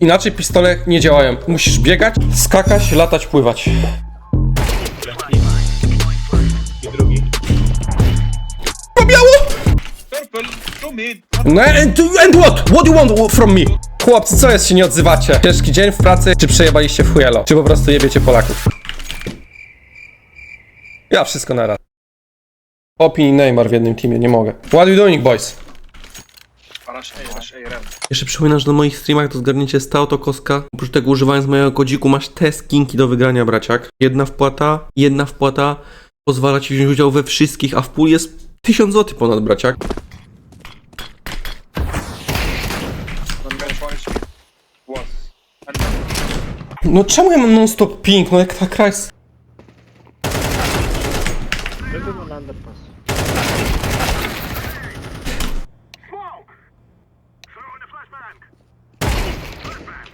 Inaczej pistole nie działają. Musisz biegać, skakać, latać, pływać. I drugi. No and, and what? What you want from me? Chłopcy, co jest, się nie odzywacie? Ciężki dzień w pracy, czy przejebaliście w chujelo? Czy po prostu jebiecie Polaków? Ja wszystko naraz. Opini Neymar w jednym teamie, nie mogę. What you doing, boys? Rush A, rush A, ram. Jeszcze przypominam, że na moich streamach to zgarnięcie jest ta oto. Oprócz tego używając mojego kodziku masz te skinki do wygrania, braciak. Jedna wpłata, jedna wpłata pozwala ci wziąć udział we wszystkich, a w puli jest 1000 zł ponad, braciak. Was. And No czemu ja mam non-stop ping? No jak ta krajs...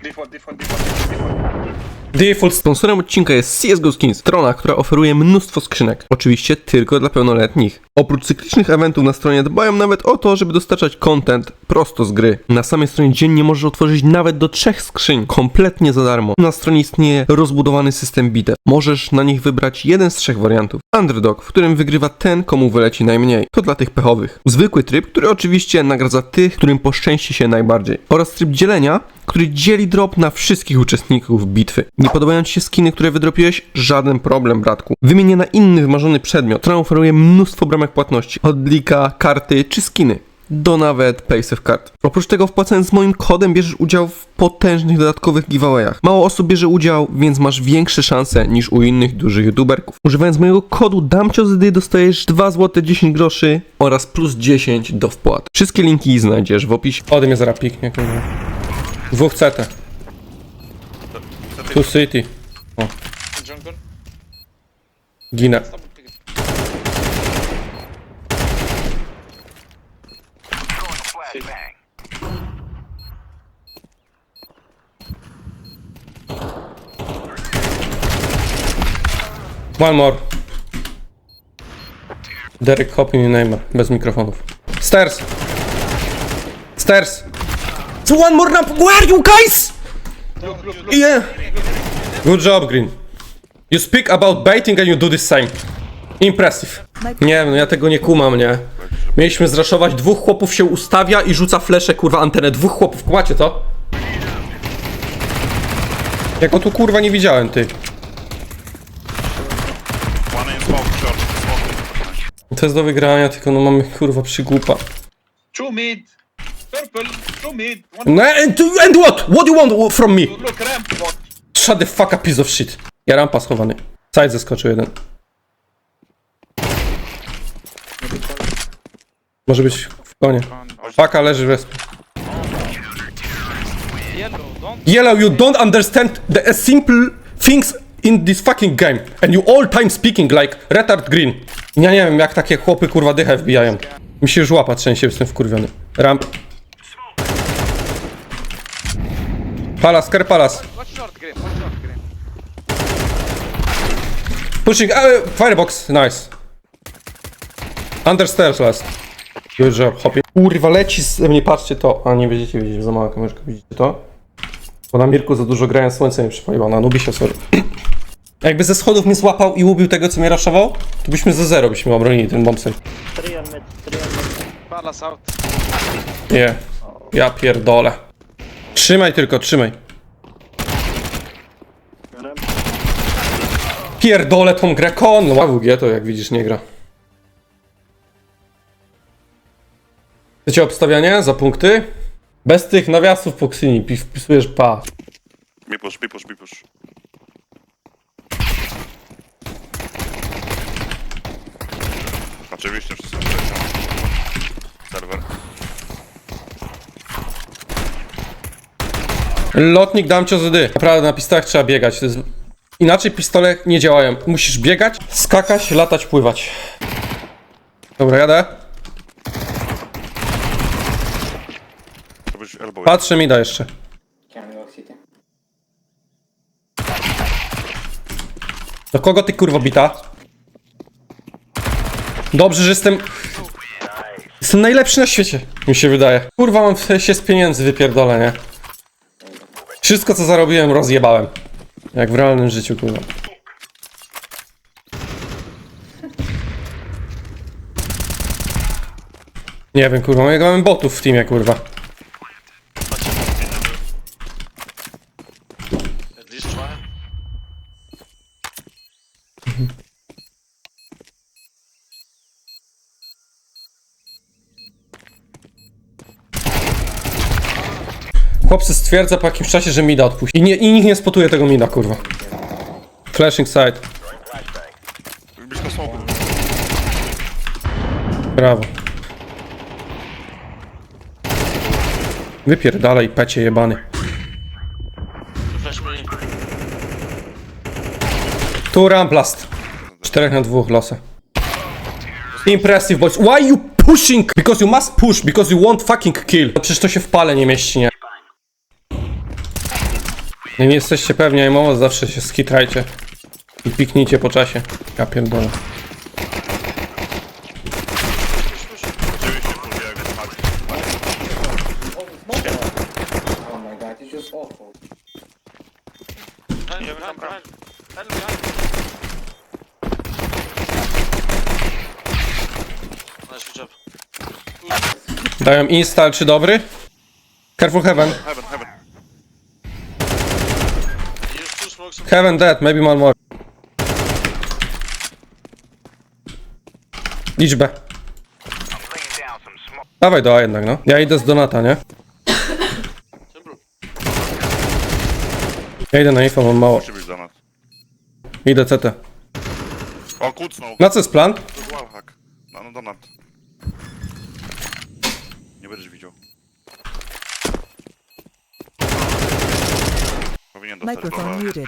default, default, default, default. Sponsorem odcinka jest CSGO Skins, strona, która oferuje mnóstwo skrzynek. Oczywiście tylko dla pełnoletnich. Oprócz cyklicznych eventów na stronie dbają nawet o to, żeby dostarczać content prosto z gry. Na samej stronie dziennie możesz otworzyć nawet do trzech skrzyń, kompletnie za darmo. Na stronie istnieje rozbudowany system bitew. Możesz na nich wybrać jeden z trzech wariantów. Underdog, w którym wygrywa ten, komu wyleci najmniej. To dla tych pechowych. Zwykły tryb, który oczywiście nagradza tych, którym poszczęści się najbardziej. Oraz tryb dzielenia, który dzieli drop na wszystkich uczestników bitwy. Nie podobają Ci się skiny, które wydropiłeś? Żaden problem, bratku. Wymienię na inny wymarzony przedmiot, który oferuje mnóstwo bramek płatności. Od blika, karty czy skiny. Do nawet paysafe card. Oprócz tego wpłacając z moim kodem bierzesz udział w potężnych dodatkowych giveawayach. Mało osób bierze udział, więc masz większe szanse niż u innych dużych youtuberków. Używając mojego kodu DAMCIOZD dostajesz 2 zł 10 groszy oraz plus 10 do wpłat. Wszystkie linki znajdziesz w opisie. Ode mnie zaraz piknie, kurwa. Dwóch CT. Tu City. Jungle. Ginę. One more. Derek Hopping i Neymar. Bez mikrofonów. Stairs! Stairs! So one more ramp! Where are you guys? Yeah! Good job, Green. You speak about baiting and you do the same. Impressive. Nie wiem, no ja tego nie kumam, nie? Mieliśmy zraszować, dwóch chłopów się ustawia i rzuca flesze, kurwa, antenę. Dwóch chłopów, kumacie to? Ja go tu kurwa nie widziałem, ty. To jest do wygrania, tylko no mamy kurwa przygłupa. Two mid. Purple. One. No and, and what? What do you want from me? Look, ramp. Shut the fuck up, piece of shit. Ja rampa schowany. Side zeskoczył jeden. Może być w konie. Faka leży w respie. Yellow, you don't understand the simple things in this fucking game. And you all time speaking like retard green. Ja nie wiem, jak takie chłopy kurwa dychę wbijają. Mi się już łapa trzęsie, jestem wkurwiony. Ramp. Palas, ker palas. Pushing, uh, firebox, nice. Under stairs last. Good job, hopie. Kurwa, leci z mnie, patrzcie to. A, nie będziecie widzieć, za mała kamerka, widzicie to? Bo na Mirku za dużo grałem, słońce mi przypaliło, na Nubisie, sorry. Jakby ze schodów mnie złapał i ubił tego, co mnie raszował, to byśmy za zero byśmy obronili ten bombsite. Palace out. Nie. Ja pierdolę. Trzymaj tylko, trzymaj. Pierdolę tą grę konną. AWG to jak widzisz nie gra. Chcecie obstawianie za punkty? Bez tych nawiasów ksyni, pi- wpisujesz pa. B push, B push, B push. Oczywiście leciał. Serwer. Lotnik dam cię zdy. Naprawdę na pistolach trzeba biegać. To jest... Inaczej pistole nie działają. Musisz biegać, skakać, latać, pływać. Dobra, jadę. Elbow. Patrzę mi da jeszcze. Do kogo ty kurwa bita? Dobrze, że jestem... Jestem najlepszy na świecie, mi się wydaje. Kurwa, mam się z pieniędzy wypierdolę, nie? Wszystko co zarobiłem rozjebałem. Jak w realnym życiu, kurwa. Nie wiem, kurwa, jak mamy botów w teamie, kurwa. Chłopcy stwierdza po jakimś czasie, że mida odpuści. I, nie, I nikt nie spotuje tego mida, kurwa. Flashing side. Blisko smoku. Brawo. Wypierdalaj, pecie jebany. Tu Ramplast. 4 na 2 losa. Impressive boys. Why you pushing? Because you must push, because you want fucking kill. No Przecież to się w pale nie mieści, nie? Nie, nie jesteście pewni, a mowa zawsze się skitrajcie. I piknijcie po czasie. Ja pierdolę. Oh my. Dają install, czy dobry? Careful heaven. Heaven, and Heaven dead, maybe one more. Liczbę. Dawaj do A jednak, no. Ja idę z Donata, nie? Ja idę na info, mam mało. Musi być za nas. Idę CT. O, kucnął. Na co jest plan? To wallhack. No, no donat. Nie będziesz widział. Powinien dostać Microphone dolar. muted.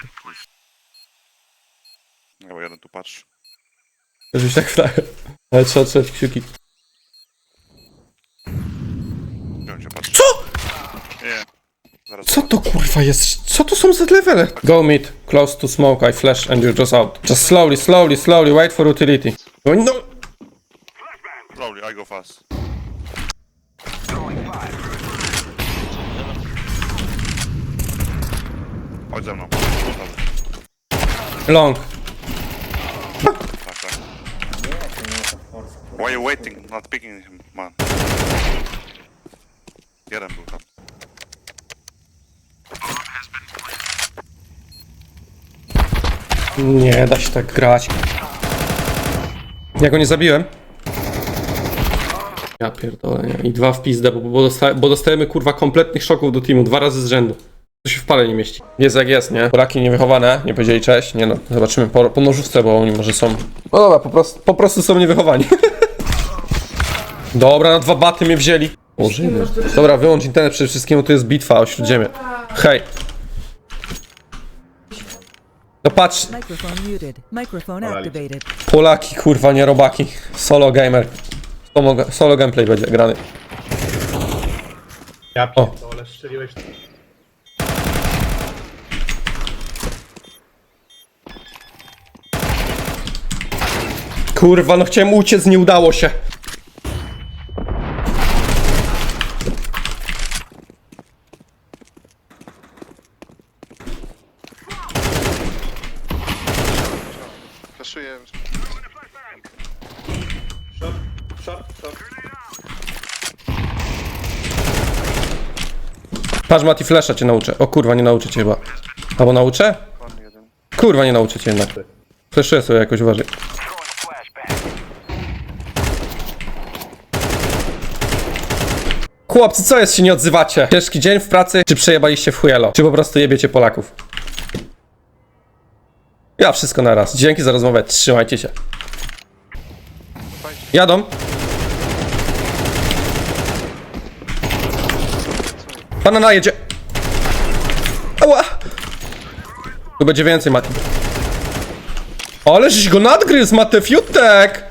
Nie, bo jeden tu patrzy. Żebyś tak frajer. Ale trzeba trzeć kciuki. Co? Nie. Zaraz Co to kurwa jest? Co to są za levele? Go mid, close to smoke, I flash and you're just out. Just slowly, slowly, slowly, wait for utility. No, no. Slowly, I go fast. Chodź ze mną. Long. Tak, tak. Why you waiting? Not picking him, man. Jeden był tam. Nie da się tak grać. Ja go nie zabiłem. Ja pierdolę, nie. I dwa w pizdę, bo, bo, dosta bo dostajemy kurwa kompletnych szoków do teamu, dwa razy z rzędu. To się w pale nie mieści. Jest jak jest, nie? Polaki niewychowane, nie powiedzieli cześć, nie no. Zobaczymy po, po nożówce, bo oni może są... No dobra, po prostu, po prostu są niewychowani. dobra, na dwa baty mnie wzięli. Bożyny. Dobra, wyłącz internet przede wszystkim, bo to jest bitwa o Śródziemie. Hej. No patrz, Microphone muted. Microphone activated. Polaki, kurwa, nie robaki. Solo gamer. Solo, solo gameplay będzie grany. Ja O. pierdolę, strzeliłeś Kurwa, no chciałem uciec, nie udało się. Flashuję. short, short, short. Patrz, Mati, flesza cię nauczę. O kurwa, nie nauczę cię chyba. Albo nauczę? Kurwa, nie nauczę cię jednak. Fleszuję sobie jakoś, uważaj. Chłopcy, co jest, się nie odzywacie? Ciężki dzień w pracy, czy przejebaliście w chujelo? Czy po prostu jebiecie Polaków? Ja wszystko naraz. Dzięki za rozmowę, trzymajcie się. Jadą. Banana jedzie. Ała! Tu będzie więcej, Mati. Ale żeś go nadgryzł, Matefiutek!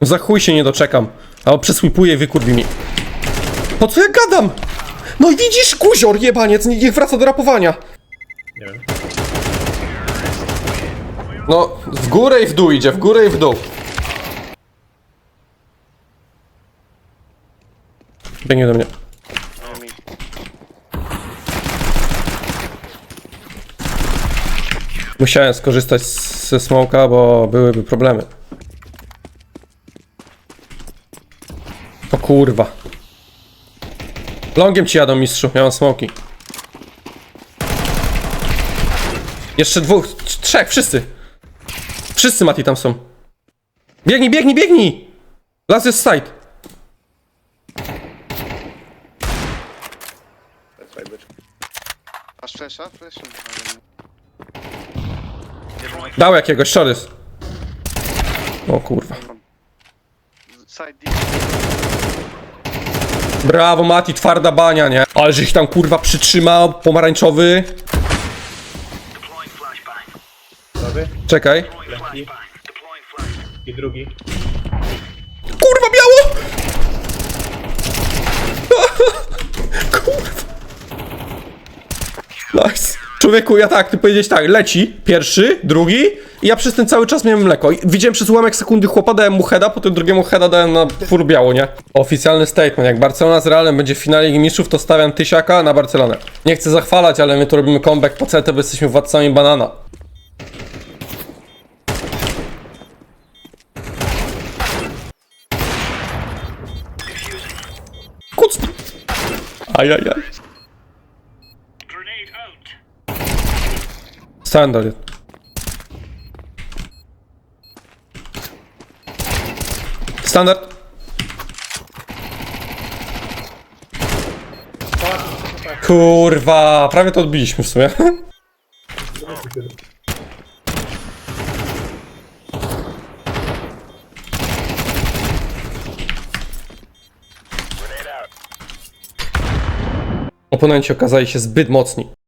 Za chuj się nie doczekam. Albo przesłipuje i wykurwi mi. Po co ja gadam? No i widzisz, kuzior, jebaniec, nie- niech wraca do rapowania. Nie wiem. No, w górę i w dół idzie, w górę i w dół. Biegnie do mnie. Musiałem skorzystać z- ze smoka, bo byłyby problemy. O kurwa. Longiem ci jadą, mistrzu. Miałem smoki. Jeszcze dwóch, trz- trzech, wszyscy. Wszyscy Mati tam są. Biegnij, biegnij, biegnij! Las jest side. Masz flesza? Flesza? Dał jakiegoś, szorys. O kurwa. Side. Brawo Mati, twarda bania, nie? Ale żeś tam kurwa przytrzymał, pomarańczowy. Prawy. Czekaj. I drugi. Kurwa biało! Kurwa. Nice. Człowieku, ja tak, ty powiedzieć tak, leci, pierwszy, drugi i ja przez ten cały czas miałem mleko. I widziałem przez ułamek sekundy chłopa, dałem mu heada, potem drugiemu heada dałem na fur biało, nie? Oficjalny statement, jak Barcelona z Realem będzie w finale Ligi Mistrzów, to stawiam tysiaka na Barcelonę. Nie chcę zachwalać, ale my tu robimy comeback po CT, bo jesteśmy władcami banana. Kuc! Ajajaj. Standard. Standard. Kurwa, prawie to odbiliśmy w sumie. Oponenci okazali się zbyt mocni.